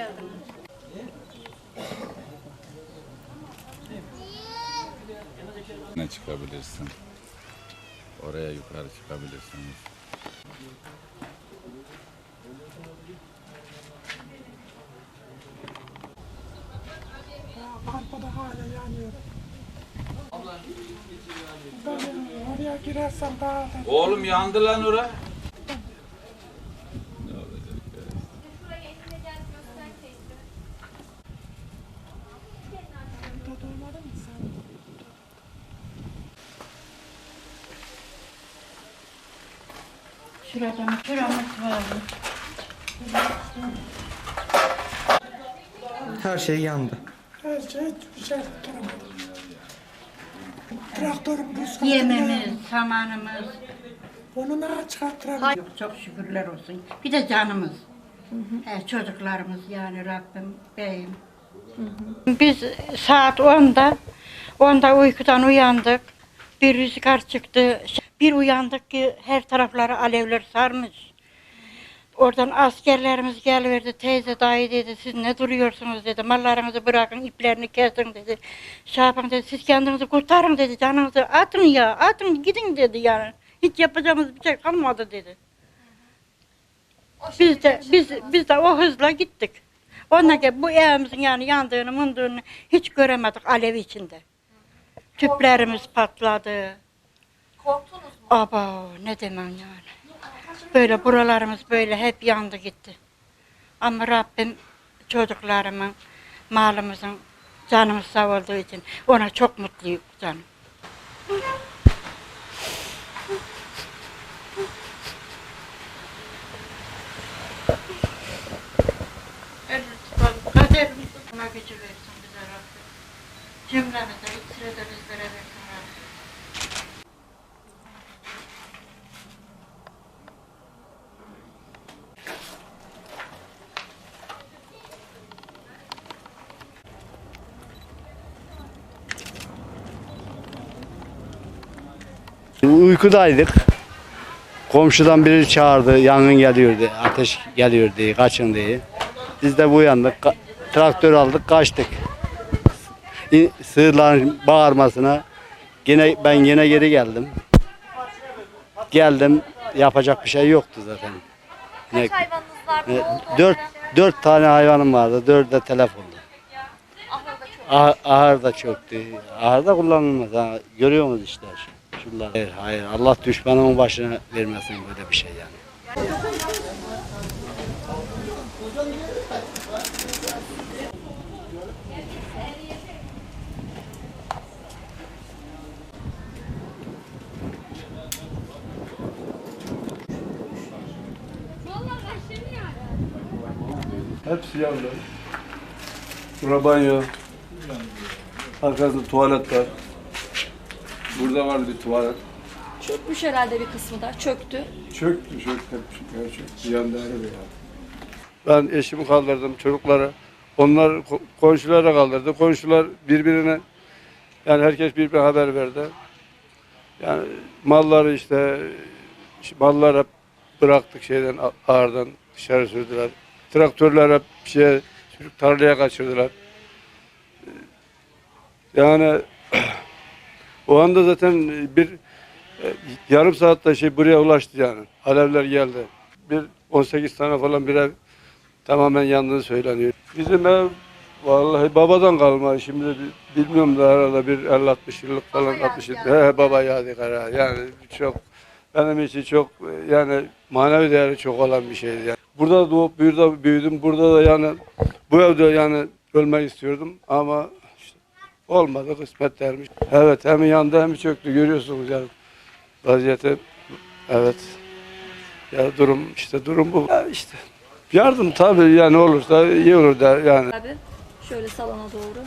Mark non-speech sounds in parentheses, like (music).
geldiniz. Ne çıkabilirsin? Oraya yukarı çıkabilirsiniz. Lampada hala yanıyor. Ben oraya girersem daha da Oğlum yandı lan ora. Ne olacak ya? Burada durmadın mı sen? Şurada mı? Şuramız var. Her şey yandı. Her şey. Traktörüm ruhsatı Yememiz, samanımız. Onu ne çıkarttıramıyorum. Yok çok şükürler olsun. Bir de canımız. He, çocuklarımız yani Rabbim beyim. Biz saat 10'da 10'da uykudan uyandık. Bir rüzgar çıktı. Bir uyandık ki her tarafları alevler sarmış. Oradan askerlerimiz geliverdi. Teyze dayı dedi siz ne duruyorsunuz dedi. Mallarınızı bırakın iplerini kesin dedi. Şaban dedi siz kendinizi kurtarın dedi. Canınızı atın ya atın gidin dedi yani. Hiç yapacağımız bir şey kalmadı dedi. Biz de biz biz de o hızla gittik. Ondan sonra bu evimizin yani yandığını, mındığını hiç göremedik alev içinde. Tüplerimiz patladı. Korktunuz mu? Aba ne demem yani. Böyle buralarımız böyle hep yandı gitti. Ama Rabbim çocuklarımın, malımızın, canımız sağ olduğu için ona çok mutluyum canım. Buna gücü versin bize Rabbim. Cümlemize, iksire bizlere versin Rabbim. Uykudaydık. Komşudan biri çağırdı, yangın geliyordu, ateş geliyor diye, kaçın diye. Biz de uyandık, traktör aldık, kaçtık. Sığırların bağırmasına yine ben yine geri geldim. Geldim, yapacak bir şey yoktu zaten. Ne- Kaç hayvanınız var? Ne ne- oldu? dört, dört tane hayvanım vardı, dört de telefonda. Ahırda çok. Ah, ahır da çöktü. Ahır da kullanılmaz. Ha. Görüyor musunuz işte şu- şunları? Hayır, hayır. Allah düşmanımın başına vermesin böyle bir şey yani. Hepsi yandı. Bura banyo. Arkasında tuvalet var. Burada var bir tuvalet. Çökmüş herhalde bir kısmı da. Çöktü. Çöktü, çöktü, çöktü, çöktü. Yandı her ya. Ben eşimi kaldırdım, çocukları. Onlar ko- komşulara kaldırdı. Komşular birbirine, yani herkes birbirine haber verdi. Yani malları işte, mallar hep bıraktık şeyden, ağırdan dışarı sürdüler. Traktörler hep şey, sürüp tarlaya kaçırdılar. Yani (clears throat) o anda zaten bir e, yarım saatte şey buraya ulaştı yani. Alevler geldi. Bir 18 tane falan bir ev tamamen yandığını söyleniyor. Bizim ev vallahi babadan kalma. Şimdi bi- bilmiyorum da herhalde bir 50-60 yıllık falan 60 yıllık. He, baba yadigar ha. Yani çok benim için çok e, yani manevi değeri çok olan bir şeydi yani. Burada doğup burada büyüdüm. Burada da yani bu evde yani ölmek istiyordum ama işte olmadı kısmet dermiş. Evet hem yandı hem çöktü görüyorsunuz yani vaziyeti. Evet. Ya durum işte durum bu. Ya işte yardım tabii yani olursa iyi olur da yani. Abi şöyle salona doğru.